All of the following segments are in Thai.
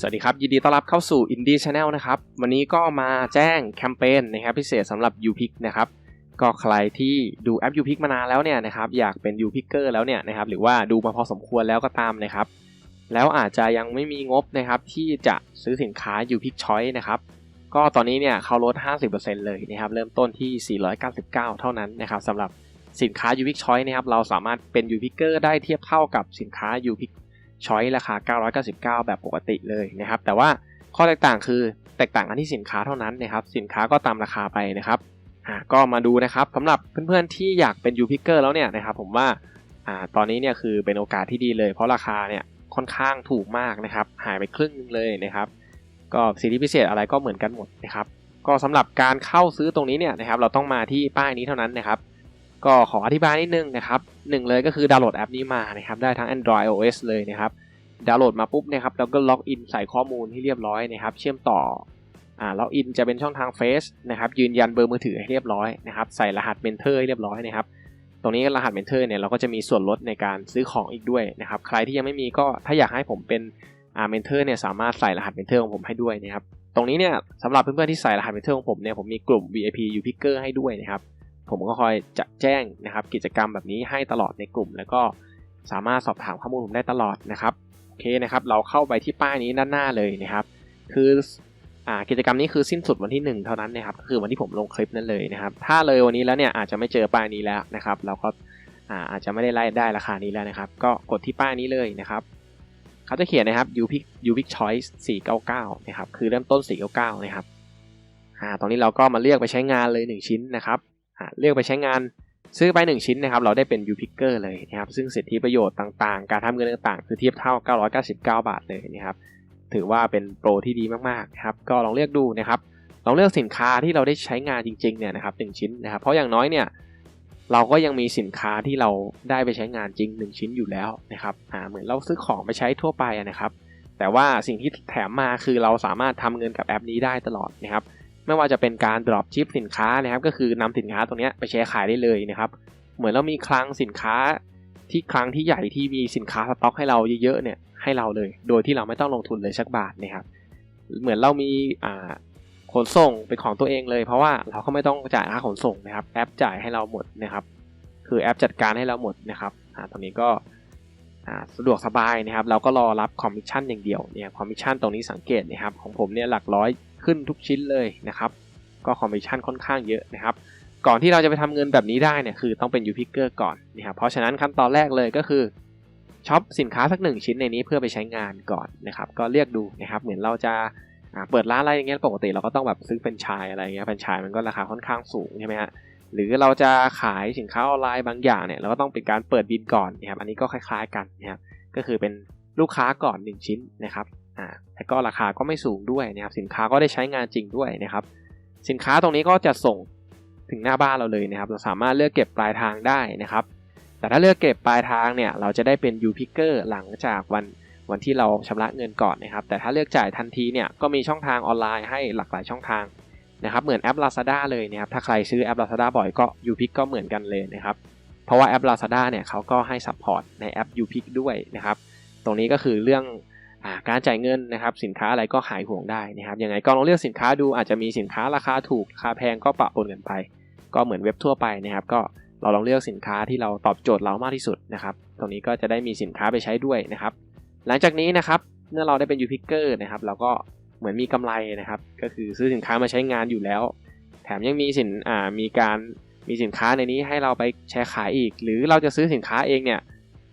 สวัสดีครับ ยินดีต้อนรับเข้าสู่ Indie Channel นะครับ วันนี้ก็มาแจ้งแคมเปญนะครับพิเศษสำหรับ UPick นะครับก็ใครที่ดูแอป UPick มานานแล้วเนี่ยนะครับอยากเป็น UPicker แล้วเนี่ยนะครับหรือว่าดูมาพอสมควรแล้วก็ตามนะครับ แล้วอาจจะยังไม่มีงบนะครับที่จะซื้อสินค้า UPick Choice นะครับก็ตอนนี้เนี่ยเขาลด 50%เลยนะครับเริ่มต้นที่ 499 เท่านั้นนะครับสำหรับสินค้า UPick Choice นะครับเราสามารถเป็น UPicker ได้เทียบเท่ากับสินค้า UPick ช้อยราคา 999 แบบปกติเลยนะครับ แต่ว่าข้อแตกต่างคือแตกต่างกันที่สินค้าเท่านั้นนะครับ สินค้าก็ตามราคาไปนะครับอ่าก็มาดูนะครับสำหรับเพื่อนๆที่อยากเป็น u p i c k e r แล้วเนี่ยนะครับผมว่าอ่าตอนนี้เนี่ยคือเป็นโอกาสที่ดีเลย เพราะราคาเนี่ยค่อนข้างถูกมากนะครับ หายไปครึ่งนึงเลยนะครับ ก็สิทธิพิเศษอะไรก็เหมือนกันหมดนะครับ ก็สำหรับการเข้าซื้อตรงนี้เนี่ยนะครับ เราต้องมาที่ป้ายนี้เท่านั้นนะครับ ก็ขออธิบายนิดนึงนะครับหนึ่งเลยก็คือดาวน์โหลดแอปนี้มานะครับได้ทั้ง Android iOS เลยนะครับดาวน์โหลดมาปุ๊บนะครับแล้วก็ล็อกอินใส่ข้อมูลให้เรียบร้อยนะครับ เชื่อมต่ออ่าล็อกอินจะเป็นช่องทาง Face นะครับยืนยันเบอร์มือถือให้เรียบร้อยนะครับใส่รหัสเมนเทอร์ให้เรียบร้อยนะครับตรงนี้รหัสเมนเทอร์เนี่ยเราก็จะมีส่วนลดในการซื้อของอีกด้วยนะครับใครที่ยังไม่มีก็ถ้าอยากให้ผมเป็นอ่าเมนเทอร์เนี่ยสามารถใส่รหัสเมนเทอร์ของผมให้ด้วยนะครับตรงนี้เนี่ยสำหรับเพื่อนๆที่ใส่รหัสเมนเทอร์ของผมเนี่ยผมมีกลุ่ม VIP U Picker ให้ด้วยนะครับ ผมก็คอยจะแจ้งนะครับ กิจกรรมแบบนี้ให้ตลอดในกลุ่ม แล้วก็สามารถสอบถามข้อมูลผมได้ตลอดนะครับโอเคนะครับ เราเข้าไปที่ป้ายนี้ด้านหน้าเลยนะครับ คืออ่ากิจกรรมนี้คือสิ้นสุดวันที่ 1 เท่านั้นนะครับก็คือวันที่ผมลงคลิปนั้นเลยนะครับ ถ้าเลยวันนี้แล้วเนี่ยอาจจะไม่เจอป้ายนี้แล้วนะครับ เราก็อ่าอาจจะไม่ได้ไล่ได้ราคานี้แล้วนะครับ ก็กดที่ป้ายนี้เลยนะครับเขาจะเขียนนะครับ u p i c u p i c choice 499 นะครับ คือเริ่มต้น 499 นะครับอ่าตรงนี้เราก็มาเลือกไปใช้งานเลย 1 ชิ้นนะครับ เลือกไปใช้งานซื้อไป 1 ชิ้นนะครับ เราได้เป็น u p i c k e r เลยนะครับ ซึ่งสิทธิประโยชน์ต่างๆ การทำเงินต่างๆ คือเทียบเท่า 999 บาทเลยนะครับ ถือว่าเป็นโปรที่ดีมากๆครับ ก็ลองเลือกดูนะครับ ลองเลือกสินค้าที่เราได้ใช้งานจริงๆ เนี่ยนะครับหชิ้นนะครับ เพราะอย่างน้อยเนี่ยเราก็ยังมีสินค้าที่เราได้ไปใช้งานจริง 1 ชิ้นอยู่แล้วนะครับ อ่า เหมือนเราซื้อของไปใช้ทั่วไปนะครับ แต่ว่าสิ่งที่แถมมาคือเราสามารถทำเงินกับแอปนี้ได้ตลอดนะครับ ไม่ว่าจะเป็นการ drop ship สินค้านะครับ ก็คือนำสินค้าตรงนี้ไปแชร์ขายได้เลยนะครับ เหมือนเรามีคลังสินค้าที่คลังที่ใหญ่ที่มีสินค้าสต็อกให้เราเยอะๆเนี่ยให้เราเลย โดยที่เราไม่ต้องลงทุนเลยสักบาทนะครับ เหมือนเรามีขนส่งเป็นของตัวเองเลย เพราะว่าเราก็ไม่ต้องจ่ายค่าขนส่งนะครับ แอปจ่ายให้เราหมดนะครับ คือแอปจัดการให้เราหมดนะครับอ่าตรงนี้ก็สะดวกสบายนะครับ เราก็รอรับคอมมิชชั่นอย่างเดียวเนี่ยคอมมิชชั่นตรงนี้สังเกตนะครับของผมเนี่ยหลักร้อย ขึ้นทุกชิ้นเลยนะครับ ก็คอมมิชชั่นค่อนข้างเยอะนะครับ ก่อนที่เราจะไปทำเงินแบบนี้ได้เนี่ยคือต้องเป็นยูพิกเกอร์ก่อนนะครับเพราะฉะนั้นขั้นตอนแรกเลยก็คือช็อปสินค้าสักหนึ่งชิ้นในนี้เพื่อไปใช้งานก่อนนะครับก็เรียกดูนะครับเหมือนเราจะเปิดร้านอะไรอย่างเงี้ยปกติเราก็ต้องแบบซื้อเป็นชายอะไรเงี้ยเป็นชายมันก็ราคาค่อนข้างสูงใช่ไหมฮะหรือเราจะขายสินค้าออนไลน์บางอย่างเนี่ยเราก็ต้องเป็นการเปิดบินก่อนนะครับอันนี้ก็คล้ายๆกันนะครับก็คือเป็นลูกค้าก่อน 1 ชิ้นนะครับ อ่าแต่ก็ราคาก็ไม่สูงด้วยนะครับสินค้าก็ได้ใช้งานจริงด้วยนะครับ สินค้าตรงนี้ก็จะส่งถึงหน้าบ้านเราเลยนะครับ เราสามารถเลือกเก็บปลายทางได้นะครับ แต่ถ้าเลือกเก็บปลายทางเนี่ยเราจะได้เป็น U Picker หลังจากวันวันที่เราชำระเงินก่อนนะครับ แต่ถ้าเลือกจ่ายทันทีเนี่ยก็มีช่องทางออนไลน์ให้หลากหลายช่องทางนะครับ เหมือนแอป Lazada เลยนะครับ ถ้าใครซื้อแอป Lazada บ่อยก็ U Pick ก็เหมือนกันเลยนะครับ เพราะว่าแอป Lazada เนี่ยเขาก็ให้ซัพพอร์ตในแอป U Pick ด้วยนะครับ ตรงนี้ก็คือเรื่อง การจ่ายเงินนะครับสินค้าอะไรก็หายห่วงได้นะครับยังไงก็ลองเลือกสินค้าดูอาจจะมีสินค้าราคาถูกราคาแพงก็ปะปนกันไป ก็เหมือนเว็บทั่วไปนะครับ ก็เราลองเลือกสินค้าที่เราตอบโจทย์เรามากที่สุดนะครับตรงนี้ก็จะได้มีสินค้าไปใช้ด้วยนะครับ หลังจากนี้นะครับเมื่อเราได้เป็นยูพิกเกอร์นะครับเราก็เหมือนมีกำไรนะครับ ก็คือซื้อสินค้ามาใช้งานอยู่แล้ว แถมยังมีสินอ่ามีการมีสินค้าในนี้ให้เราไปแชร์ขายอีก หรือเราจะซื้อสินค้าเองเนี่ย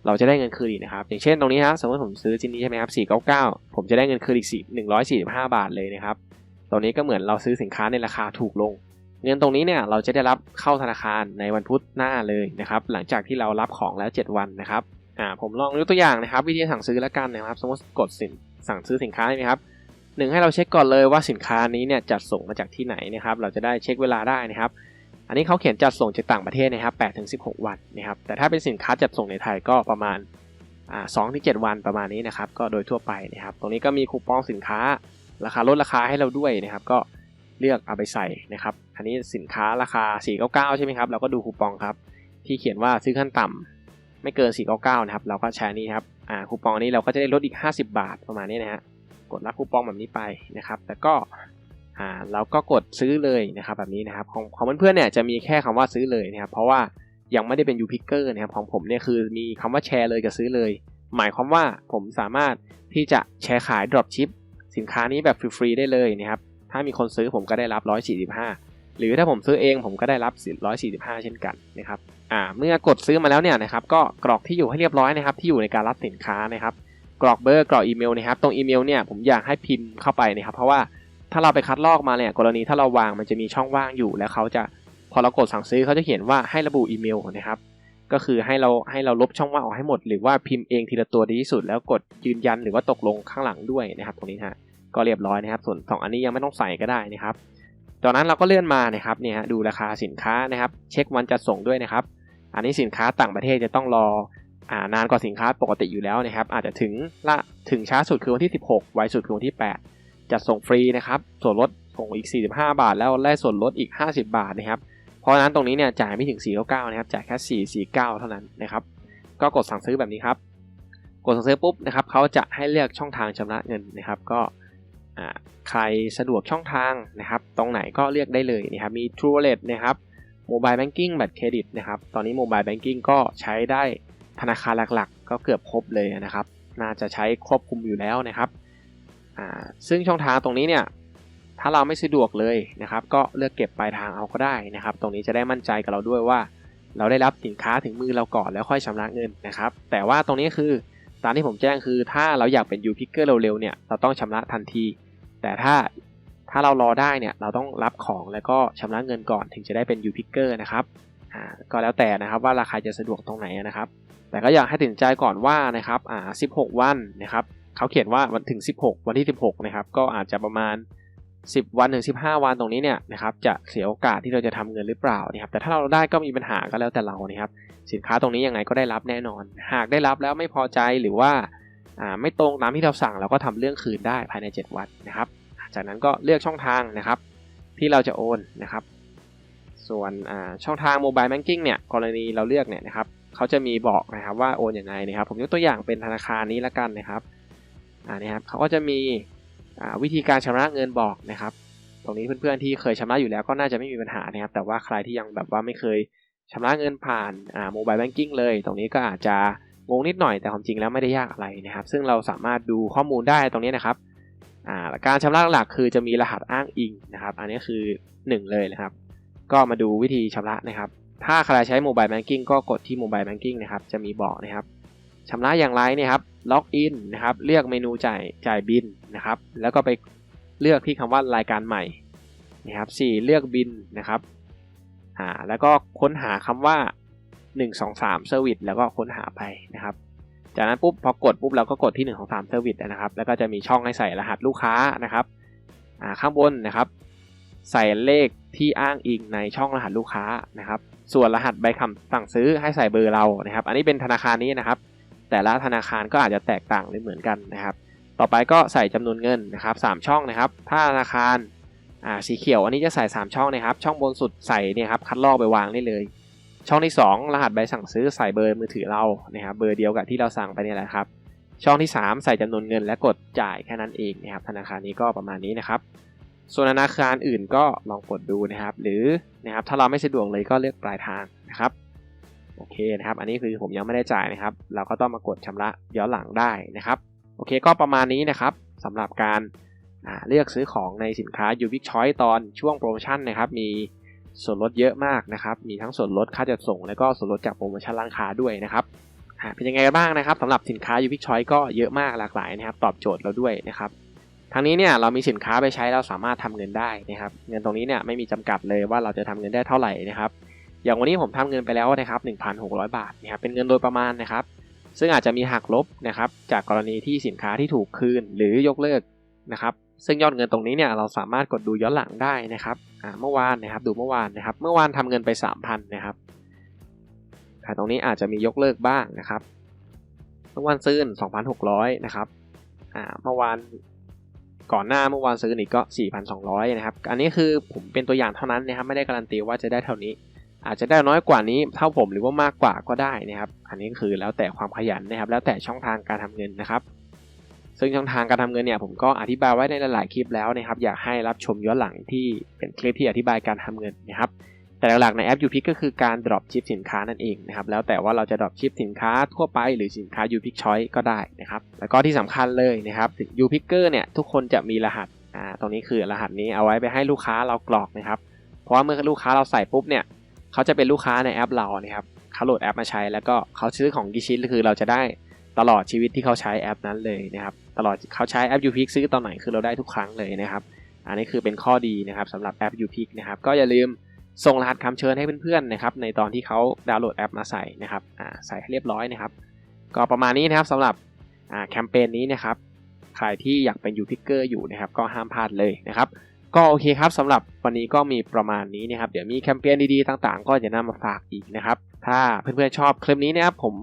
เราจะได้เงินคืนอีกนะครับ อย่างเช่นตรงนี้ฮะสมมติผมซื้อชิ้นนี้ใช่ไหมครับ499 ผมจะได้เงินคืนอีก4 145 บาทเลยนะครับตรงนี้ก็เหมือนเราซื้อสินค้าในราคาถูกลง เงินตรงนี้เนี่ยเราจะได้รับเข้าธนาคารในวันพุธหน้าเลยนะครับ หลังจากที่เรารับของแล้ว 7 วันนะครับอ่าผมลองยกตัวอย่างนะครับ วิธีสั่งซื้อแล้วกันนะครับ สมมติกดสินสั่งซื้อสินค้าใช่ไหมครับหนึ่งให้เราเช็คก่อนเลยว่าสินค้านี้เนี่ยจัดส่งมาจากที่ไหนนะครับ เราจะได้เช็คเวลาได้นะครับ อันนี้เขาเขียนจัดส่งจากต่างประเทศนะครับ8ถึง16 วันนะครับ แต่ถ้าเป็นสินค้าจัดส่งในไทยก็ประมาณอ่าสองถึงเวันประมาณนี้นะครับ ก็โดยทั่วไปนะครับ ตรงนี้ก็มีคูปองสินค้าราคาลดราคาให้เราด้วยนะครับ ก็เลือกเอาไปใส่นะครับ อันนี้สินค้าราคา 499 ใช่ไหมครับ เราก็ดูคูปองครับ ที่เขียนว่าซื้อขั้นต่ำไม่เกิน 499 นะครับ เราก็แชร์นี้ครับ อ่า คูปองนี้เราก็จะได้ลดอีก 50 บาทประมาณนี้นะฮะ กดรับคูปองแบบนี้ไปนะครับแล้วก็ อ่าเราก็กดซื้อเลยนะครับแบบนี้นะครับของของเพื่อนๆเนี่ยจะมีแค่คำว่าซื้อเลยนะครับเพราะว่ายังไม่ได้เป็น u p i c k e r นะครับของผมเนี่ยคือมีคำว่าแชร์เลยกับซื้อเลย หมายความว่าผมสามารถที่จะแชร์ขาย drop ship สินค้านี้แบบฟรีๆได้เลยนะครับถ้ามีคนซื้อผมก็ได้รับ 145 หรือถ้าผมซื้อเองผมก็ได้รับ 145 เช่นกันนะครับอ่าเมื่อกดซื้อมาแล้วเนี่ยนะครับก็กรอกที่อยู่ให้เรียบร้อยนะครับที่อยู่ในการรับสินค้านะครับกรอกเบอร์กรอกอีเมลนะครับตรงอีเมลเนี่ยผมอยากให้พิมพ์เข้าไปนะครับเพราะว่า ถ้าเราไปคัดลอกมาเนี่ยกรณีถ้าเราวางมันจะมีช่องว่างอยู่ แล้วเขาจะพอเรากดสั่งซื้อเขาจะเขียนว่าให้ระบุอีเมลนะครับ ก็คือให้เราให้เราลบช่องว่างออกให้หมด หรือว่าพิมพ์เองทีละตัวดีที่สุด แล้วกดยืนยันหรือว่าตกลงข้างหลังด้วยนะครับ ตรงนี้ฮะก็เรียบร้อยนะครับ ส่วน 2 อันนี้ยังไม่ต้องใส่ก็ได้นะครับตอนนั้นเราก็เลื่อนมานะครับเนี่ยดูราคาสินค้านะครับ เช็ควันจัดส่งด้วยนะครับ อันนี้สินค้าต่างประเทศจะต้องรออ่านานกว่าสินค้าปกติอยู่แล้วนะครับ อาจจะถึงละถึงช้าสุดคือวันที่ 16 ไวสุดคือวันที่ 8 จัดส่งฟรีนะครับ ส่วนลดส่งอีก 45 บาท แล้วได้ส่วนลดอีก 50 บาทนะครับ เพราะฉะนั้นตรงนี้เนี่ยจ่ายไม่ถึง 499 นะครับ จ่ายแค่ 449 เท่านั้นนะครับ ก็กดสั่งซื้อแบบนี้ครับ กดสั่งซื้อปุ๊บนะครับเขาจะให้เลือกช่องทางชำระเงินนะครับ ก็ใครสะดวกช่องทางนะครับ ตรงไหนก็เลือกได้เลยนะครับ มี True Wallet นะครับโมบายแบงกิ้งบัตรเครดิตนะครับ ตอนนี้โมบายแบงกิ้งก็ใช้ได้ธนาคารหลักๆ ก็เกือบครบเลยนะครับ น่าจะใช้ครอบคลุมอยู่แล้วนะครับ อ่าซึ่งช่องทางตรงนี้เนี่ยถ้าเราไม่สะดวกเลยนะครับ ก็เลือกเก็บปลายทางเอาก็ได้นะครับ ตรงนี้จะได้มั่นใจกับเราด้วยว่า เราได้รับสินค้าถึงมือเราก่อนแล้วค่อยชำระเงินนะครับ แต่ว่าตรงนี้คือตามที่ผมแจ้งคือถ้าเราอยากเป็นยูพิกเกอร์เร็วๆเนี่ยเราต้องชำระทันที แต่ถ้าถ้าเรารอได้เนี่ยเราต้องรับของแล้วก็ชำระเงินก่อนถึงจะได้เป็นยูพิกเกอร์นะครับอ่าก็แล้วแต่นะครับว่าราคาจะสะดวกตรงไหนนะครับ แต่ก็อยากให้ตัดสินใจก่อนว่านะครับอ่า16 วันนะครับ เขาเขียนว่าวันถึง 16 วันที่ 16 นะครับ ก็อาจจะประมาณ 10 วันถึง 15 วันตรงนี้เนี่ยนะครับ จะเสียโอกาสที่เราจะทำเงินหรือเปล่านะครับ แต่ถ้าเราได้ก็มีปัญหาก็แล้วแต่เรานะครับ สินค้าตรงนี้ยังไงก็ได้รับแน่นอน หากได้รับแล้วไม่พอใจหรือว่าไม่ตรงตามที่เราสั่งเราก็ทำเรื่องคืนได้ภายใน 7 วันนะครับ จากนั้นก็เลือกช่องทางนะครับ ที่เราจะโอนนะครับ ส่วนช่องทางโมบายแบงกิ้งเนี่ยกรณีเราเลือกเนี่ยนะครับเขาจะมีบอกนะครับว่าโอนอย่างไรนะครับ ผมยกตัวอย่างเป็นธนาคารนี้ละกันนะครับ อ่านี่ครับเขาก็จะมีวิธีการชำระเงินบอกนะครับ ตรงนี้เพื่อนๆที่เคยชำระอยู่แล้วก็น่าจะไม่มีปัญหานะครับ แต่ว่าใครที่ยังแบบว่าไม่เคยชำระเงินผ่านโมบายแบงกิ้งเลย ตรงนี้ก็อาจจะงงนิดหน่อยแต่ความจริงแล้วไม่ได้ยากอะไรนะครับ ซึ่งเราสามารถดูข้อมูลได้ตรงนี้นะครับการชำระหลักคือจะมีรหัสอ้างอิงนะครับ อันนี้คือ 1 เลยนะครับ ก็มาดูวิธีชำระนะครับ ถ้าใครใช้โมบายแบงกิ้งก็กดที่โมบายแบงกิ้งนะครับ จะมีบอกนะครับ ชำระอย่างไรเนี่ยครับล็อกอินนะครับเลือกเมนูจ่ายจ่ายบินนะครับแล้วก็ไปเลือกที่คำว่ารายการใหม่นะครับสี่เลือกบินนะครับอ่าแล้วก็ค้นหาคำว่า 1 2 3 Service แล้วก็ค้นหาไปนะครับจากนั้นปุ๊บพอกดปุ๊บเราก็กดที่1 2 3 Service นะครับแล้วก็จะมีช่องให้ใส่รหัสลูกค้านะครับอ่าข้างบนนะครับใส่เลขที่อ้างอิงในช่องรหัสลูกค้านะครับส่วนรหัสใบคำสั่งซื้อให้ใส่เบอร์เรานะครับ อันนี้เป็นธนาคารนี้นะครับ แต่ละธนาคารก็อาจจะแตกต่างไม่เหมือนกันนะครับ ต่อไปก็ใส่จำนวนเงินนะครับ3ช่องนะครับ ถ้าธนาคารอ่าสีเขียวอันนี้จะใส่ 3 ช่องนะครับ ช่องบนสุดใส่เนี่ยครับคัดลอกไปวางได้เลย ช่องที่ 2 รหัสใบสั่งซื้อใส่เบอร์มือถือเรานะครับเบอร์เดียวกับที่เราสั่งไปเนี่ยแหละครับ ช่องที่ 3 ใส่จำนวนเงินและกดจ่ายแค่นั้นเองนะครับธนาคารนี้ก็ประมาณนี้นะครับ ส่วนธนาคารอื่นก็ลองกดดูนะครับ หรือนะครับถ้าเราไม่สะดวกเลยก็เลือกปลายทางนะครับ โอเคนะครับ อันนี้คือผมยังไม่ได้จ่ายนะครับ เราก็ต้องมากดชำระย้อนหลังได้นะครับ โอเคก็ประมาณนี้นะครับสำหรับการเลือกซื้อของในสินค้า u b i q Choice ตอนช่วงโปรโมชั่นนะครับ มีส่วนลดเยอะมากนะครับ มีทั้งส่วนลดค่าจัดส่ง และก็ส่วนลดจากโปรโมชั่นร้านค้าด้วยนะครับเป็นยังไงบ้างนะครับสำหรับสินค้า u b i q Choice ก็เยอะมากหลากหลายนะครับ ตอบโจทย์เราด้วยนะครับทั้งนี้เนี่ยเรามีสินค้าไปใช้เราสามารถทำเงินได้นะครับ เงินตรงนี้เนี่ยไม่มีจำกัดเลยว่าเราจะทำเงินได้เท่าไหร่นะครับ อย่างวันนี้ผมทำเงินไปแล้วนะครับ1,600 บาทนะครับเป็นเงินโดยประมาณนะครับ ซึ่งอาจจะมีหักลบนะครับจากกรณีที่สินค้าที่ถูกคืนหรือยกเลิกนะครับซึ่งยอดเงินตรงนี้เนี่ยเราสามารถกดดูย้อนหลังได้นะครับเมื่อวานนะครับดูเมื่อวานนะครับ เมื่อวานทำเงินไป 3,000นะครับแต่ตรงนี้อาจจะมียกเลิกบ้างนะครับ เมื่อวานซื้อ2,600นะครับเมื่อวานก่อนหน้าเมื่อวานซื้ออีกก็ 4,200 นะครับ อันนี้คือผมเป็นตัวอย่างเท่านั้นนะครับ ไม่ได้การันตีว่าจะได้เท่านี้ อาจจะได้น้อยกว่านี้เท่าผมหรือว่ามากกว่าก็ได้นะครับ อันนี้คือแล้วแต่ความขยันนะครับ แล้วแต่ช่องทางการทำเงินนะครับ ซึ่งช่องทางการทำเงินเนี่ยผมก็อธิบายไว้ในหลายๆคลิปแล้วนะครับ อยากให้รับชมย้อนหลังที่เป็นคลิปที่อธิบายการทำเงินนะครับ แต่หลักๆในแอป UPick ก็คือการ drop ship สินค้านั่นเองนะครับ แล้วแต่ว่าเราจะ drop ship สินค้าทั่วไปหรือสินค้า UPick Choice ก็ได้นะครับ แล้วก็ที่สำคัญเลยนะครับ UPicker เนี่ยทุกคนจะมีรหัส อ่า ตรงนี้คือรหัสนี้เอาไว้ไปให้ลูกค้าเรากรอกนะครับ เพราะว่าเมื่อลูกค้าเราใส่ปุ๊บเนี่ย เขาจะเป็นลูกค้าในแอปเรานะครับเขาโหลดแอปมาใช้ แล้วก็เขาซื้อของกี่ชิ้นคือเราจะได้ตลอดชีวิตที่เขาใช้แอปนั้นเลยนะครับ ตลอดเขาใช้แอป UPick ซื้อตอนไหนคือเราได้ทุกครั้งเลยนะครับ อันนี้คือเป็นข้อดีนะครับสำหรับแอป UPick นะครับ ก็อย่าลืมส่งรหัสคำเชิญให้เพื่อนๆนะครับ ในตอนที่เขาดาวน์โหลดแอปมาใส่นะครับใส่ให้เรียบร้อยนะครับ ก็ประมาณนี้นะครับสำหรับแคมเปญนี้นะครับ ใครที่อยากเป็น UPicker อยู่นะครับ ก็ห้ามพลาดเลยนะครับ ก็โอเคครับสำหรับวันนี้ก็มีประมาณนี้นะครับ เดี๋ยวมีแคมเปญดีๆต่างๆ ก็จะนำมาฝากอีกนะครับ ถ้าเพื่อนๆชอบคลิปนี้นะครับผม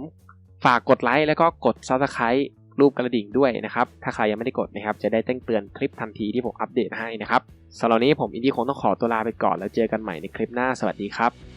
ฝากกดไลค์แล้วก็กด Subscribe รูปกระดิ่งด้วยนะครับ ถ้าใครยังไม่ได้กดนะครับ จะได้แจ้งเตือนคลิปทันทีที่ผมอัปเดตให้นะครับสำหรับนนี้ผมอินดี้คงต้องขอตัวลาไปก่อนแล้วเจอกันใหม่ในคลิปหน้าสวัสดีครับ